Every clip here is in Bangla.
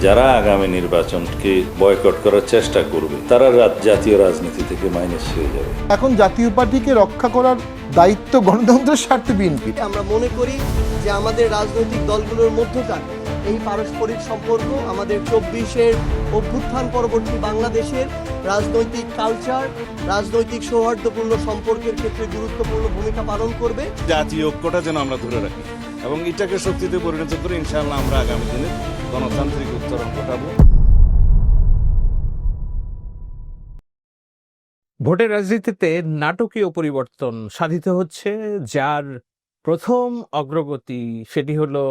যারা আগামী নির্বাচনকে বয়কট করার চেষ্টা করবে তারা রাত- জাতীয় রাজনীতি থেকে মাইনাস হয়ে যাবে। এখন জাতীয় পার্টিকে রক্ষা করার দায়িত্ব গণতন্ত্রের স্বার্থে বিএনপি আমরা মনে করি যে আমাদের রাজনৈতিক দলগুলোর মধ্যকার এই পারস্পরিক সম্পর্ক আমাদের চব্বিশের অভ্যুত্থান পরবর্তী বাংলাদেশের রাজনৈতিক কালচার রাজনৈতিক সৌহার্দ্যপূর্ণ সম্পর্কের ক্ষেত্রে গুরুত্বপূর্ণ ভূমিকা পালন করবে। জাতীয় ঐক্যটা যেন আমরা ধরে রাখি এবং এটাকে শক্তিতে পরিণত করে ইনশাআল্লাহ আমরা আগামী দিনে গণতান্ত্রিক উত্তরণ ঘটাবো। ভোটের রাজনীতিতে নাটকীয় পরিবর্তন সাধিত হচ্ছে যার প্রথম অগ্রগতি সেটি হলো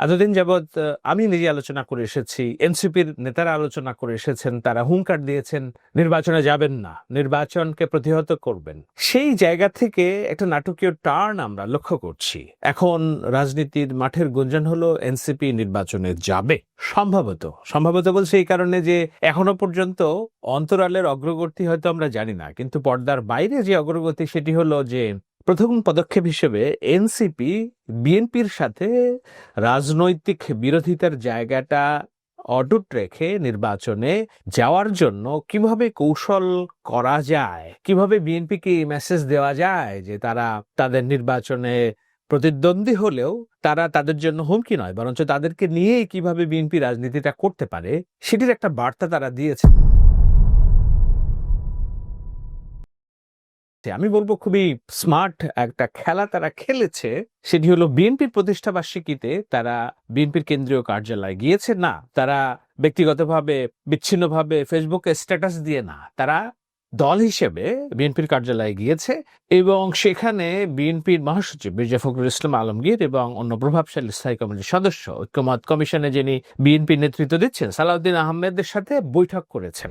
এতদিন যাবৎ আমি নিজে আলোচনা করে এসেছি, এনসিপির নেতারা আলোচনা করে এসেছেন, তারা হুঙ্কার দিয়েছেন, নির্বাচনে যাবেন না, নির্বাচনকে প্রতিহত করবেন। সেই জায়গা থেকে একটা নাটকীয় টার্ন আমরা লক্ষ্য করছি। এখন রাজনীতির মাঠের গুঞ্জন হলো, এনসিপি নির্বাচনে যাবে। সম্ভবত সম্ভবত বলছে এই কারণে যে এখনও পর্যন্ত অন্তরালের অগ্রগতি হয়তো আমরা জানি না, কিন্তু পর্দার বাইরে যে অগ্রগতি, সেটি হলো যে প্রথম পদক্ষেপ হিসেবে এনসিপি, বিএনপির সাথে রাজনৈতিক বিরোধিতার জায়গাটা অটুট রেখে নির্বাচনে যাওয়ার জন্য কীভাবে কৌশল করা যায়, কীভাবে বিএনপিকে মেসেজ দেওয়া যায় যে তারা তাদের নির্বাচনে প্রতিদ্বন্দ্বী হলেও তারা তাদের জন্য হুমকি নয়, বরঞ্চ তাদেরকে নিয়েই কীভাবে বিএনপি রাজনীতিটা করতে পারে, সেটির একটা বার্তা তারা দিয়েছে। আমি বলব খুবই স্মার্ট একটা খেলা তারা খেলেছে, সেটি হলো বিএনপির প্রতিষ্ঠা বার্ষিকীতে তারা বিএনপির কেন্দ্রীয় কার্যালয়ে গিয়েছে। না, তারা ব্যক্তিগতভাবে, বিচ্ছিন্নভাবে ফেসবুকে স্ট্যাটাস দিয়ে না, তারা দল হিসেবে বিএনপির কার্যালয়ে গিয়েছে এবং সেখানে বিএনপির মহাসচিব মির্জা ফখরুল ইসলাম আলমগীর এবং অন্য প্রভাবশালী স্থায়ী কমিটির সদস্য, ঐক্যমত কমিশনে যিনি বিএনপির নেতৃত্ব দিচ্ছেন, সালাউদ্দিন আহমেদের সাথে বৈঠক করেছেন।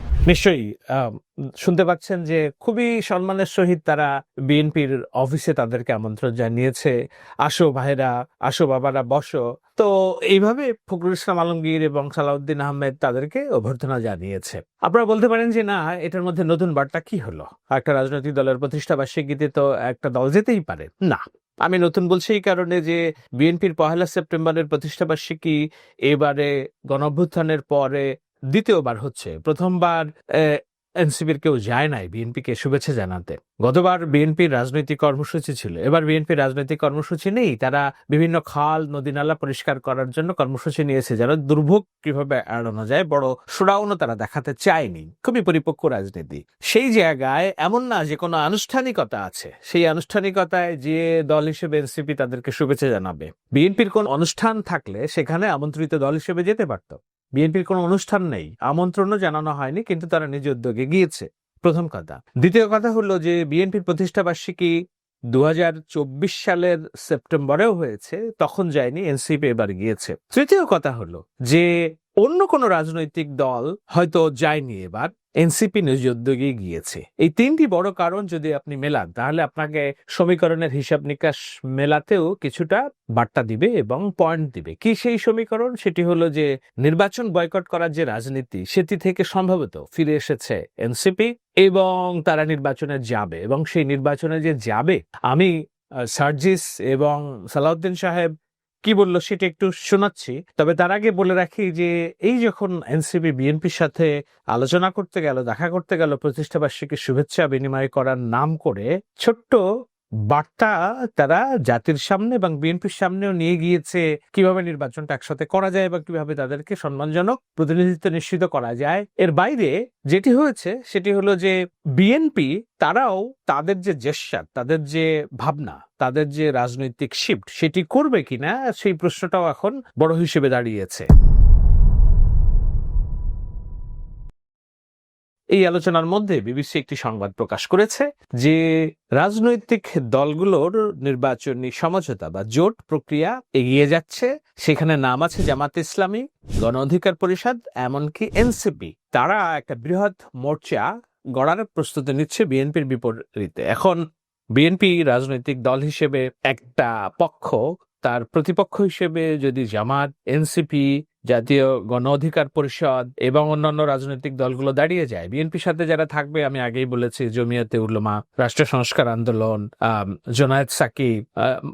নিশ্চয়ই শুনতে পাচ্ছেন যে খুবই সম্মানের সহিত তারা বিএনপির অফিসে তাদেরকে আমন্ত্রণ জানিয়েছে। আসো ভাইরা আসো বাবারা, বসো। তো এইভাবে ফখরুল ইসলাম আলমগীর এবং সালাউদ্দিন আহমেদ তাদেরকে অভ্যর্থনা জানিয়েছে। আপনারা বলতে পারেন যে না, এটার মধ্যে নতুন বার্তা কি হলো? একটা রাজনৈতিক দলের প্রতিষ্ঠা বার্ষিকীতে তো একটা দল যেতেই পারে। না, আমি নতুন বলছি এই কারণে যে বিএনপির পহেলা সেপ্টেম্বরের প্রতিষ্ঠাবার্ষিকী এবারে গণঅভ্যুত্থানের পরে দ্বিতীয়বার হচ্ছে, প্রথমবার এনসিপির কেউ যায় নাই বিএনপিকে শুভেচ্ছা জানাতে। গতবার বিএনপির রাজনৈতিক কর্মসূচি ছিল। এবার বিএনপির রাজনৈতিক কর্মসূচি নেই, তারা বিভিন্ন খাল নদী নালা পরিষ্কার করার জন্য কর্মসূচি নিয়েছে, যারা দুর্ভোগ কীভাবে এড়ানো যায়, বড় সুরাউনও তারা দেখাতে চায়নি। খুবই পরিপক্ক রাজনীতি। সেই জায়গায় এমন না যে কোনো আনুষ্ঠানিকতা আছে। সেই আনুষ্ঠানিকতায় যে দল হিসেবে এনসিপি তাদেরকে শুভেচ্ছা জানাবে। বিএনপির কোন অনুষ্ঠান থাকলে সেখানে আমন্ত্রিত দল হিসেবে যেতে পারত। বিএনপির কোনো অনুষ্ঠান নেই, আমন্ত্রণও জানানো হয়নি, কিন্তু তারা নিজ উদ্যোগে গিয়েছে। প্রথম কথা। দ্বিতীয় কথা হলো যে বিএনপির প্রতিষ্ঠাবার্ষিকী দু হাজার চব্বিশ সালের সেপ্টেম্বরেও হয়েছে, তখন যায়নি, এনসিপি এবার গিয়েছে। তৃতীয় কথা হলো যে অন্য কোনো রাজনৈতিক দল হয়তো যায়নি এবার এনসিপি নিজ উদ্যোগে গিয়েছে। এই তিনটি বড় কারণ যদি আপনি মেলান, তাহলে আপনাকে সমীকরণের হিসাব নিকাশ মেলাতেও কিছুটা বার্তা দিবে এবং পয়েন্ট দিবে। কি সেই সমীকরণ? সেটি হলো যে নির্বাচন বয়কট করার যে রাজনীতি, সেটি থেকে সম্ভবত ফিরে এসেছে এনসিপি এবং তারা নির্বাচনে যাবে এবং সেই নির্বাচনে যে যাবে, আমি সার্জিস এবং সালাউদ্দিন সাহেব কি বলল সেটা একটু শোনাচ্ছি। তবে তার আগে বলে রাখি যে, এই যখন এনসিপি, বিএনপির সাথে আলোচনা করতে গেল, দেখা করতে গেল প্রতিষ্ঠাবার্ষিকী শুভেচ্ছা বিনিময় করার নাম করে, ছোট্ট বার্তা তারা জাতির সামনে এবং বিএনপির সামনেও নিয়ে গিয়েছে কীভাবে নির্বাচনটা একসাথে করা যায় এবং কীভাবে তাদেরকে সম্মানজনক প্রতিনিধিত্ব নিশ্চিত করা যায়। এর বাইরে যেটি হয়েছে সেটি হলো যে বিএনপি তারাও তাদের যে জেস্টার তাদের যে ভাবনা, তাদের যে রাজনৈতিক শিফট সেটি করবে কিনা সেই প্রশ্নটাও এখন বড় হিসেবে দাঁড়িয়েছে। এই আলোচনার মধ্যে বিবিসি একটি সংবাদ প্রকাশ করেছে যে রাজনৈতিক দলগুলোর নির্বাচনী সমঝোতা বা জোট প্রক্রিয়া এগিয়ে যাচ্ছে। সেখানে নাম আছে জামাত ইসলামী, গণ অধিকার পরিষদ, এমনকি এনসিপি। তারা একটা বৃহৎ মোর্চা গড়ার প্রস্তুতি নিচ্ছে বিএনপির বিপরীতে। এখন বিএনপি রাজনৈতিক দল হিসেবে একটা পক্ষ, তার প্রতিপক্ষ হিসেবে যদি জামাত, এনসিপি জাতীয় গণ অধিকার পরিষদ এবং অন্যান্য রাজনৈতিক দলগুলো দাঁড়িয়ে যায়। বিএনপির সাথে যারা থাকবে, আমি আগেই বলেছি, জমিয়াতে উল্লমা রাষ্ট্র সংস্কার আন্দোলন জোনায়েদ সাকিব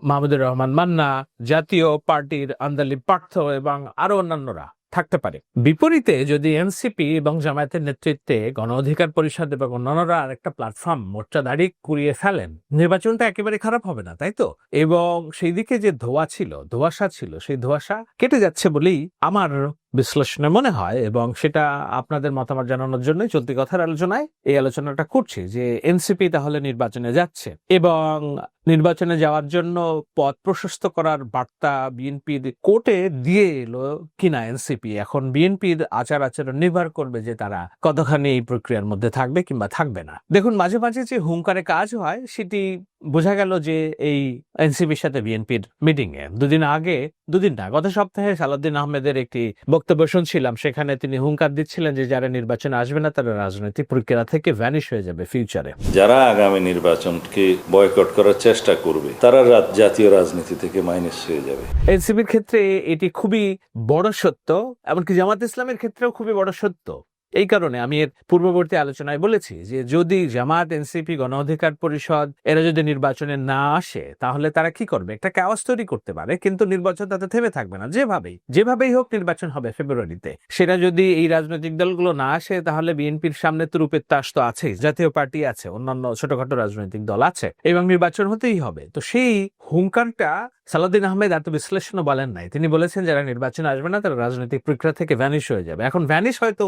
মাহমুদুর রহমান মান্না, জাতীয় পার্টির আন্দালি পার্থ এবং আরও অন্যান্যরা। থাকতে পারে। বিপরীতে যদি এনসিপি এবং জামায়াতের নেতৃত্বে গণ অধিকার পরিষদ এবং অন্যান্যরা আরেকটা প্ল্যাটফর্ম মোর্চা দাঁড়িয়ে কুড়িয়ে ফেলেন, নির্বাচনটা একেবারে খারাপ হবে না, তাই তো? এবং সেই দিকে যে ধোয়া ছিল, ধোয়াশা ছিল, সেই ধোয়াশা কেটে যাচ্ছে বলেই আমার বিশ্লেষণে মনে হয় এবং সেটা আপনাদের মতামত জানানোর জন্য চলতি কথার আলোচনায় এই আলোচনাটা করছি যে এনসিপি তাহলে নির্বাচনে যাচ্ছে এবং নির্বাচনে যাওয়ার জন্য পথ প্রশস্ত করার বার্তা বিএনপির কোর্টে দিয়ে এলো কিনা এনসিপি। এখন বিএনপির আচার আচরণ নির্ভর করবে যে তারা কতখানি এই প্রক্রিয়ার মধ্যে থাকবে কিংবা থাকবে না। দেখুন, মাঝে মাঝে যে হুঙ্কারে কাজ হয়, সেটি বোঝা গেল যে এই এনসিপির সাথে বিএনপির মিটিং এ। দুদিন আগে দুদিন না গত সপ্তাহে সালাউদ্দিন আহমেদের একটি বক্তব্য শুনছিলাম। সেখানে তিনি হুঙ্কার দিচ্ছিলেন যে যারা নির্বাচন আসবে না তারা রাজনৈতিক প্রক্রিয়া থেকে ভ্যানিশ হয়ে যাবে ফিউচারে যারা আগামী নির্বাচনকে বয়কট করার চেষ্টা করবে তারা জাতীয় রাজনীতি থেকে মাইনাস হয়ে যাবে। এনসিপির ক্ষেত্রে এটি খুবই বড় সত্য এমনকি জামাত ইসলামের ক্ষেত্রেও খুবই বড় সত্য। এই কারণে আমি এর পূর্ববর্তী আলোচনায় বলেছি যে যদি জামাত এনসিপি, গণ অধিকার পরিষদ এরা যদি নির্বাচনে না আসে, তাহলে তারা কি করবে? একটা ক্যাওয়াস তৈরি করতে পারে, কিন্তু নির্বাচন তাতে থেমে থাকবে না। যেভাবেই যেভাবেই হোক নির্বাচন হবে ফেব্রুয়ারিতে সেটা যদি এই রাজনৈতিক দলগুলো না আসে, তাহলে বিএনপির সামনে তো রূপের তাস তো আছেই, জাতীয় পার্টি আছে, অন্যান্য ছোটখাটো রাজনৈতিক দল আছে, এবং নির্বাচন হতেই হবে। তো সেই হুঙ্কারটা সালাউদ্দিন আহমেদ এত বিশ্লেষণও বলেন নাই। তিনি বলেছেন, যারা নির্বাচনে আসবে না, তারা রাজনৈতিক প্রক্রিয়া থেকে ভ্যানিশ হয়ে যাবে। এখন ভ্যানিশ হয়তো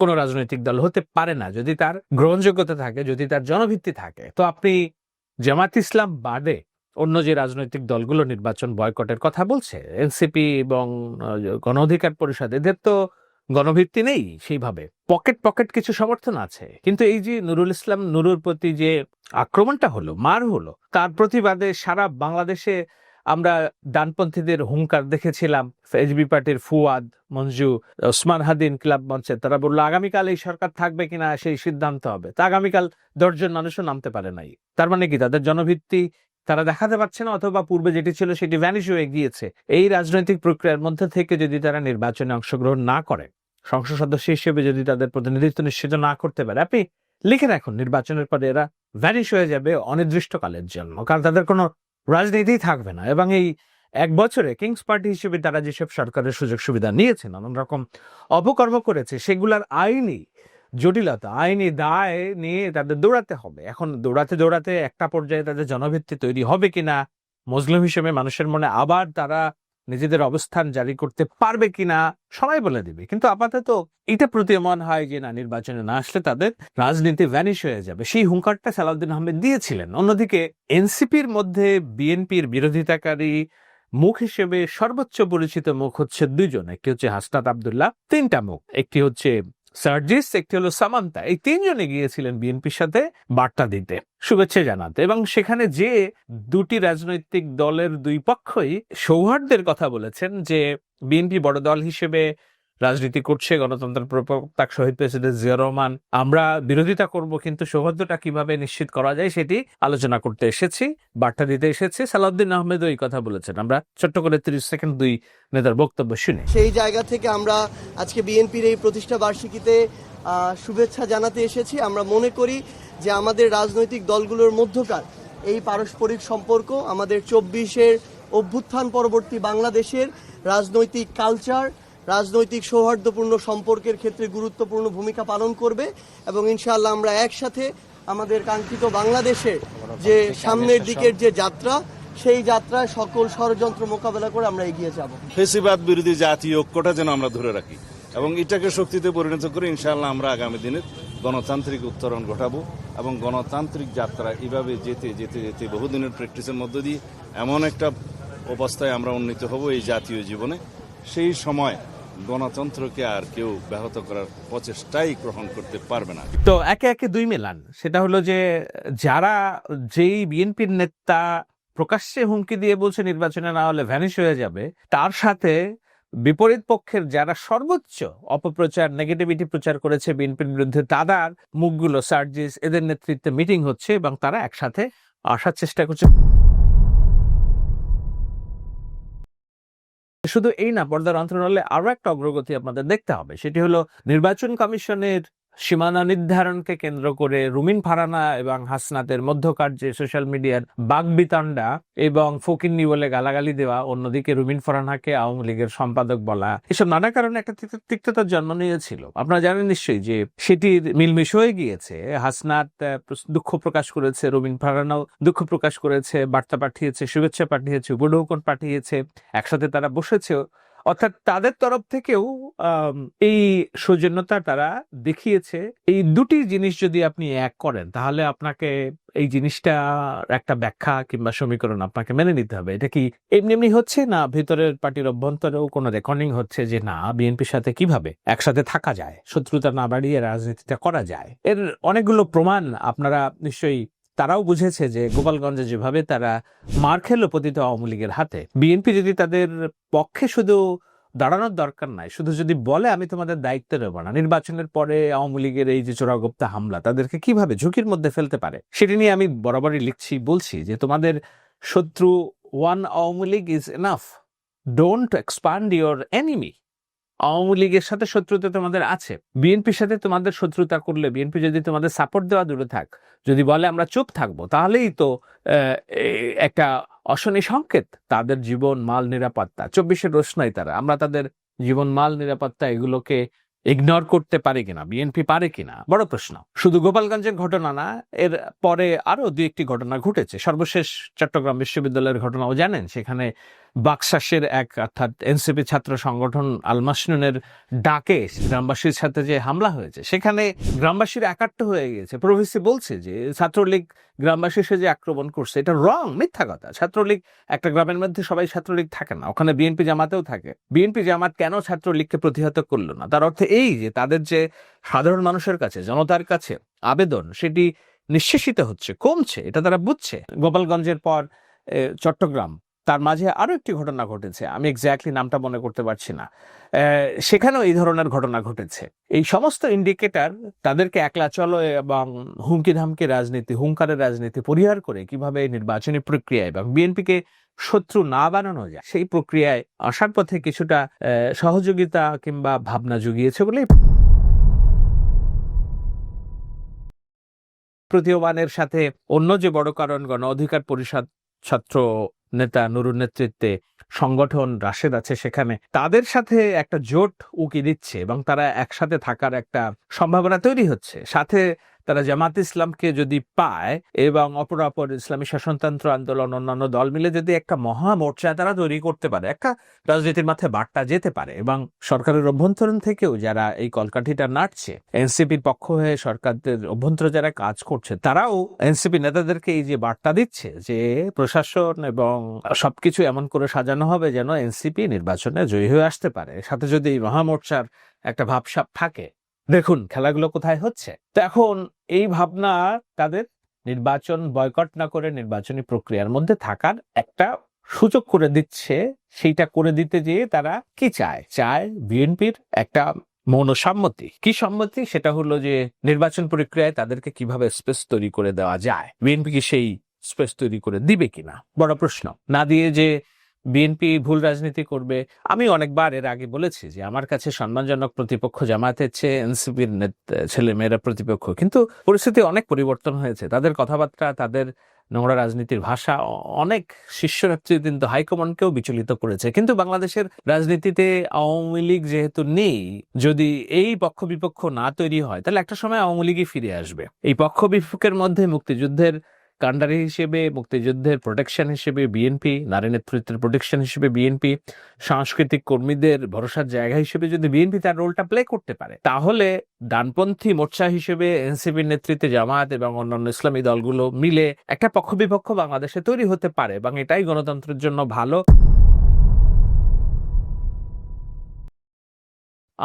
কোনো রাজনৈতিক দল হতে পারে না, যদি তার গ্রহণযোগ্যতা থাকে, যদি তার জনভিত্তি থাকে। তো আপনি জামাত ইসলাম বাদে অন্য যে রাজনৈতিক দলগুলো নির্বাচন বয়কটের কথা বলছে, এনসিপি এবং গণ অধিকার পরিষদ, এদের তো গণভিত্তি নেই সেইভাবে। পকেট পকেট কিছু সমর্থন আছে। কিন্তু এই যে নুরুল ইসলাম নুরুর প্রতি যে আক্রমণটা হলো, মার হলো, তার প্রতিবাদে সারা বাংলাদেশে আমরা ডানপন্থীদের হুঙ্কার দেখেছিলাম। এজবি পার্টির ফুয়াদ, মঞ্জু, ওসমান হাদিন ক্লাব মঞ্চে। তারা বলল, আগামীকাল এই সরকার থাকবে কিনা সেই সিদ্ধান্ত হবে। তা আগামীকাল দশজন মানুষও নামতে পারে নাই। তার মানে কি? তাদের জনভিত্তি তারা দেখাতে পারছে না, অথবা পূর্বে যেটি ছিল সেটি ভ্যানিশ হয়ে গিয়েছে। এই রাজনৈতিক প্রক্রিয়ার মধ্যে থেকে যদি তারা নির্বাচনে অংশগ্রহণ না করে, সংসদ সদস্য হিসেবে যদি তাদের প্রতিনিধিত্ব নিশ্চিত না করতে পারে, আপনি লিখে রাখুন, নির্বাচনের পরে এরা ভ্যানিশ হয়ে যাবে অনির্দিষ্টকালের জন্য। কারণ তাদের কোনো রাজনীতি থাকবে না। এবং এই এক বছরে কিংস পার্টি হিসেবে তারা যেসব সরকারের সুযোগ সুবিধা নিয়েছে, নানান রকম অপকর্ম করেছে, সেগুলার আইনি জটিলতা, আইনি দায় নিয়ে তাদের দৌড়াতে হবে। এখন দৌড়াতে দৌড়াতে একটা পর্যায়ে তাদের জনভিত্তি তৈরি হবে কিনা, মুসলিম হিসেবে মানুষের মনে আবার তারা নিজেদের অবস্থান জারি করতে পারবে কিনা, সবাই বলে দিবে। কিন্তু আপাতত এটা প্রতীয়মান হয় যে না, নির্বাচনে না আসলে তাদের রাজনীতি ভ্যানিশ হয়ে যাবে। সেই হুঙ্কারটা সালাউদ্দিন আহমেদ দিয়েছিলেন। অন্যদিকে এনসিপির মধ্যে বিএনপির বিরোধিতাকারী মুখ হিসেবে সর্বোচ্চ পরিচিত মুখ হচ্ছে দুজন একটি হচ্ছে হাসনাত আবদুল্লাহ, তিনটা মুখ। একটি হচ্ছে সার্জিস একটি হলো সামান্তা। এই তিনজনে গিয়েছিলেন বিএনপির সাথে বার্তা দিতে, শুভেচ্ছা জানাতে এবং সেখানে যে দুটি রাজনৈতিক দলের দুই পক্ষই সৌহার্দ্যের কথা বলেছেন যে বিএনপি বড় দল হিসেবে রাজনীতি করছে, গণতন্ত্রের প্রবক্তা শহীদ প্রেসিডেন্ট জিয়া রহমান। আমরা বিরোধিতা করব, কিন্তু সৌহার্দ্যটা কীভাবে নিশ্চিত করা যায় সেটি আলোচনা করতে এসেছি, বার্তা দিতে এসেছি। সালাউদ্দিন আহমেদও এই কথা বলেছেন। আমরা ছোট্ট করে তিরিশ সেকেন্ড দুই নেতার বক্তব্য শুনি। সেই জায়গা থেকে আমরা আজকে বিএনপির এই প্রতিষ্ঠা বার্ষিকীতে শুভেচ্ছা জানাতে এসেছি। আমরা মনে করি যে আমাদের রাজনৈতিক দলগুলোর মধ্যকার এই পারস্পরিক সম্পর্ক, আমাদের চব্বিশের অভ্যুত্থান পরবর্তী বাংলাদেশের রাজনৈতিক কালচার রাজনৈতিক সৌহার্দ্যপূর্ণ সম্পর্কের ক্ষেত্রে গুরুত্বপূর্ণ ভূমিকা পালন করবে এবং ইনশাআল্লাহ আমরা একসাথে আমাদের কাঙ্ক্ষিত বাংলাদেশে যে সামনের দিকের যে যাত্রা, সেই যাত্রায় সকল ষড়যন্ত্র মোকাবেলা করে আমরা এগিয়ে যাব। ফেসিবাদ বিরোধী জাতীয় ঐক্যটা যেন আমরা ধরে রাখি এবং এটাকে শক্তিতে পরিণত করে ইনশাআল্লাহ আমরা আগামী দিনে গণতান্ত্রিক উত্তরণ ঘটাবো এবং গণতান্ত্রিক যাত্রা এভাবে যেতে যেতে যেতে বহুদিনের প্র্যাকটিসের মধ্য দিয়ে এমন একটা অবস্থায় আমরা উন্নীত হব এই জাতীয় জীবনে। সেই সময় গণতন্ত্রকে আর কেউ ব্যাহত করার প্রচেষ্টাই গ্রহণ করতে পারবে না। তো একে একে দুই মেলান, সেটা হলো যে যারা যেই বিএনপির নেতা প্রকাশ্যে হুমকি দিয়ে বলছে নির্বাচনে না হলে ভ্যানিশ হয়ে যাবে, তার সাথে বিপরীত পক্ষের যারা সর্বোচ্চ অপপ্রচার নেগেটিভিটি প্রচার করেছে বিএনপির বিরুদ্ধে, তাদের মুখগুলো সার্জিস, এদের নেতৃত্বে মিটিং হচ্ছে এবং তারা একসাথে আসার চেষ্টা করছে। শুধু এই না, পর্দার অন্তরালে আরও একটা অগ্রগতি আপনাদের দেখতে হবে। সেটি হলো নির্বাচন কমিশনের সীমানা নির্ধারণকে কেন্দ্র করে রুমিন ফারানা এবং হাসনাতের মধ্যকার যে সোশ্যাল মিডিয়ার বাগবিতণ্ডা এবং ফকিন্নি বলে গালাগালি দেওয়া অন্যদিকে রুমিন ফারানাকে আওয়ামী লীগের সম্পাদক বলা এসব নানা কারণে একটা তিক্ত- তিক্ততার জন্ম নিয়েছিল। আপনারা জানেন নিশ্চয়ই যে সেটির মিলমিশ হয়ে গিয়েছে। হাসনাত দুঃখ প্রকাশ করেছে রুমিন ফারানাও, দুঃখ প্রকাশ করেছে, বার্তা পাঠিয়েছে, শুভেচ্ছা পাঠিয়েছে, উপঢৌকন পাঠিয়েছে। একসাথে তারা বসেছেও অর্থাৎ তাদের তরফ থেকেও এই সৌজন্যতা তারা দেখিয়েছে। এই দুটি জিনিস যদি আপনি এক করেন, তাহলে আপনাকে এই জিনিসটা একটা ব্যাখ্যা কিংবা সমীকরণ আপনাকে মেনে নিতে হবে। এটা কি এমনি এমনি হচ্ছে না ভিতরের পার্টির অভ্যন্তরেও কোনো রেকর্ডিং হচ্ছে যে না বিএনপির সাথে কীভাবে একসাথে থাকা যায়, শত্রুতা না বাড়িয়ে রাজনীতিটা করা যায়? এর অনেকগুলো প্রমাণ আপনারা নিশ্চয়ই তারাও বুঝেছে যে গোপালগঞ্জে যেভাবে তারা মার খেলো পতিত আওয়ামী লীগের হাতে, বিএনপি যদি তাদের পক্ষে শুধু দাঁড়ানোর দরকার নাই, শুধু যদি বলে আমি তোমাদের দায়িত্ব নেব না, নির্বাচনের পরে আওয়ামী লীগের এই যে চোরাগোপ্তা হামলা, তাদেরকে কীভাবে ঝুঁকির মধ্যে ফেলতে পারে? সেটি নিয়ে আমি বরাবরই লিখছি, বলছি যে তোমাদের শত্রু one Awami League is enough don't expand your enemy Awami লীগের সাথে শত্রুতা তোমাদের আছে। বিএনপির সাথে তোমাদের শত্রুতা করলে, বিএনপি যদি তোমাদের সাপোর্ট দেওয়া দূরে থাক, যদি বলে আমরা চুপ থাকব, তাহলেই তো একটা অশনি সংকেত। তাদের জীবন, মাল, নিরাপত্তা। চব্বিশের রোশনাই তারা। আমরা তাদের জীবন, মাল, নিরাপত্তা এগুলোকে ইগনোর করতে পারে কিনা বিএনপি পারে কিনা, বড় প্রশ্ন। শুধু গোপালগঞ্জের ঘটনা না, এর পরে আরও দু একটি ঘটনা ঘটেছে। সর্বশেষ চট্টগ্রাম বিশ্ববিদ্যালয়ের ঘটনাও জানেন, সেখানে বাকশাসের এক অর্থাৎ এনসিপি ছাত্র সংগঠন আলমাসনুনের ডাকে গ্রামবাসীর সাথে যে হামলা হয়েছে, সেখানে গ্রামবাসীর একাট্ট হয়ে গিয়েছে। প্রভিসি বলছে যে, ছাত্রলীগ গ্রামবাসী সে যে আক্রমণ করছে, এটা রং মিথ্যা কথা। ছাত্রলীগ, একটা গ্রামের মধ্যে সবাই ছাত্রলীগ থাকে না, ওখানে বিএনপি জামাতেও থাকে। বিএনপি জামাত কেন ছাত্রলীগকে প্রতিহত করল না? তার অর্থ এই যে তাদের যে সাধারণ মানুষের কাছে, জনতার কাছে আবেদন, সেটি নিঃশেষিত হচ্ছে, কমছে, এটা তারা বুঝছে। গোপালগঞ্জের পর চট্টগ্রাম, তার মাঝে আরও একটি ঘটনা ঘটেছে, আমি এক্স্যাক্টলি নামটা মনে করতে পারছি না। সেখানেও এই ধরনের ঘটনা ঘটেছে। এই সমস্ত ইন্ডিকেটার তাদেরকে একলা চলো এবং হুমকি ধামকি রাজনীতি, হুঙ্কারের রাজনীতি, পরিহার করে কীভাবে নির্বাচনী প্রক্রিয়া এবং বিএনপিকে শত্রু না বানানো যায়, সেই প্রক্রিয়ায় আসার পথে কিছুটা সহযোগিতা কিংবা ভাবনা জুগিয়েছে বলেই প্রতীয়মানের সাথে অন্য যে বড় কারণ, গণ অধিকার পরিষদ ছাত্র নেতা নুরুর নেতৃত্বে সংগঠন রাশেদ আছে সেখানে, তাদের সাথে একটা জোট উকি দিচ্ছে এবং তারা একসাথে থাকার একটা সম্ভাবনা তৈরি হচ্ছে। সাথে তারা জামাত ইসলামকে যদি পায় এবং অপরাপর ইসলামী শাসনতন্ত্র আন্দোলন অন্যান্য দল মিলে যদি একটা মহা মোর্চা তারা তৈরি করতে পারে, একটা রাজনীতির মাথায় বার্তা যেতে পারে এবং সরকারের অভ্যন্তরীণ থেকেও যারা এই কলকাঠিটা নাড়ছে, এনসিপির পক্ষ হয়ে সরকারদের অভ্যন্তরে যারা কাজ করছে, তারাও এনসিপি নেতাদেরকে এই যে বার্তা দিচ্ছে যে প্রশাসন এবং সবকিছু এমন করে সাজানো হবে যেন এনসিপি নির্বাচনে জয়ী হয়ে আসতে পারে। সাথে যদি এই মহামোর্চার একটা ভাবসাব থাকে দেখুন, খেলাগুলো কোথায় হচ্ছে? তো এখন এই ভাবনা তাদের নির্বাচন বয়কট না করে নির্বাচনী প্রক্রিয়ার মধ্যে থাকার একটা সুযোগ করে দিচ্ছে। সেইটা করে দিতে যেয়ে তারা কি চায়? চায় বিএনপির একটা মৌনসম্মতি। কি সম্মতি? সেটা হলো যে নির্বাচন প্রক্রিয়ায় তাদেরকে কীভাবে স্পেস তৈরি করে দেওয়া যায়? বিএনপি কি সেই স্পেস তৈরি করে দিবে কিনা? বড় প্রশ্ন। না দিয়ে যে বিএনপি ভুল রাজনীতি করবে। আমি অনেকবার এর আগে বলেছি যে আমার কাছে সম্মানজনক প্রতিপক্ষ জামায়াতের চেয়ে এনসিপির ছেলে মেয়েরা প্রতিপক্ষ। কিন্তু পরিস্থিতি অনেক পরিবর্তন হয়েছে। তাদের কথাবার্তা, তাদের নোংরা রাজনীতির ভাষা অনেক শীর্ষ নেতৃবৃন্দ হাইকমান্ডকেও বিচলিত করেছে। কিন্তু বাংলাদেশের রাজনীতিতে আওয়ামী লীগ যেহেতু নেই, যদি এই পক্ষ বিপক্ষ না তৈরি হয়, তাহলে একটা সময় আওয়ামী লীগই ফিরে আসবে। এই পক্ষ বিপক্ষের মধ্যে মুক্তিযুদ্ধের কান্ডারি হিসেবে, মুক্তিযুদ্ধের প্রোটেকশন হিসেবে বিএনপি নারী নেতৃত্বের প্রোটেকশন হিসেবে বিএনপি সাংস্কৃতিক কর্মীদের ভরসার জায়গা হিসেবে যদি বিএনপি তার রোলটা প্লে করতে পারে, তাহলে ডানপন্থী মোর্চা হিসেবে এনসিপির নেতৃত্বে জামায়াত এবং অন্যান্য ইসলামী দলগুলো মিলে একটা পক্ষ বিপক্ষ বাংলাদেশে তৈরি হতে পারে এবং এটাই গণতন্ত্রের জন্য ভালো।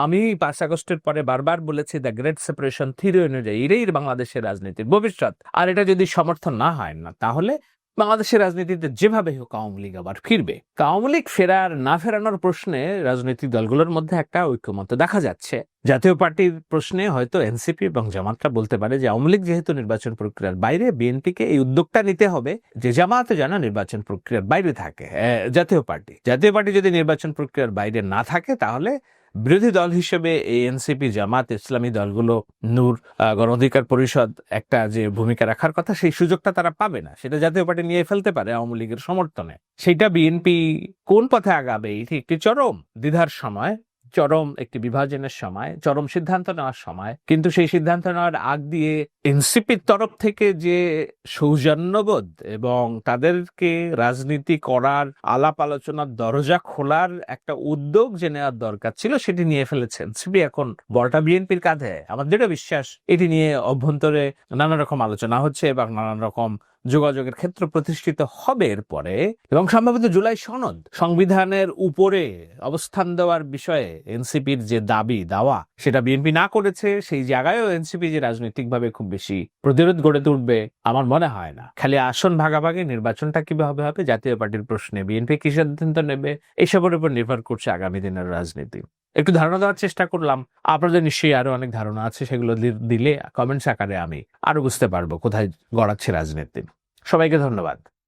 আমি পাঁচ আগস্টের পরে বারবার বলেছি দ্য গ্রেট সেপারেশন থিওরি অনুযায়ী এটাই বাংলাদেশের রাজনীতির ভবিষ্যৎ। আর এটা যদি সমর্থন না হয় না, তাহলে বাংলাদেশের রাজনীতিতে যেভাবে হোক আওয়ামী লীগ আবার ফিরবে। আওয়ামী লীগ ফেরার না ফেরানোর প্রশ্নে রাজনৈতিক দলগুলোর মধ্যে একটা ঐক্যমত দেখা যাচ্ছে। জাতীয় পার্টির প্রশ্নে হয়তো এনসিপি এবং জামাতটা বলতে পারে যে আওয়ামী লীগ যেহেতু নির্বাচন প্রক্রিয়ার বাইরে, বিএনপিকে এই উদ্যোগটা নিতে হবে যে জামাত যেন নির্বাচন প্রক্রিয়ার বাইরে থাকে জাতীয় পার্টি। জাতীয় পার্টি যদি নির্বাচন প্রক্রিয়ার বাইরে না থাকে, তাহলে বিরোধী দল হিসেবে এনসিপি জামাত ইসলামী দলগুলো নূর আহ, গণ অধিকার পরিষদ একটা যে ভূমিকা রাখার কথা সেই সুযোগটা তারা পাবে না। সেটা জাতীয় পার্টি নিয়ে ফেলতে পারে আওয়ামী লীগের সমর্থনে। সেটা বিএনপি কোন পথে আগাবে? এটি একটি চরম দ্বিধার সময়। চরম একটি বিভাজনের সময়, চরম সিদ্ধান্ত নেওয়ার সময়, কিন্তু সেই সিদ্ধান্ত নেওয়ার আগ দিয়ে এনসিপির তরফ থেকে যে সৌজন্যবোধ এবং তাদেরকে রাজনীতি করার, আলাপ আলোচনার দরজা খোলার একটা উদ্যোগ যে নেওয়ার দরকার ছিল, সেটি নিয়ে ফেলেছে এনসিপি। এখন বড়টা বিএনপির কাঁধে, আমার দৃঢ় বিশ্বাস, এটি নিয়ে অভ্যন্তরে নানা রকম আলোচনা হচ্ছে এবং নানান রকম যোগাযোগের ক্ষেত্র প্রতিষ্ঠিত হবে এরপরে এবং সম্ভবত জুলাই সনদ সংবিধানের উপরে অবস্থান দেওয়ার বিষয়ে এনসিপির যে দাবি, দাওয়া, সেটা বিএনপি না করেছে, সেই জায়গায়ও এনসিপি যে রাজনৈতিকভাবে খুব বেশি প্রতিরোধ গড়ে তুলবে, আমার মনে হয় না। খালি আসন ভাগাভাগি, নির্বাচনটা কীভাবে হবে, জাতীয় পার্টির প্রশ্নে বিএনপি কি সিদ্ধান্ত নেবে এইসবের উপর নির্ভর করছে আগামী দিনের রাজনীতি। একটু ধারণা দেওয়ার চেষ্টা করলাম। আপনাদের নিশ্চয়ই আরও অনেক ধারণা আছে, সেগুলো দিলে কমেন্টস আকারে আমি আরও বুঝতে পারব কোথায় গড়াচ্ছে রাজনীতি। সবাইকে ধন্যবাদ।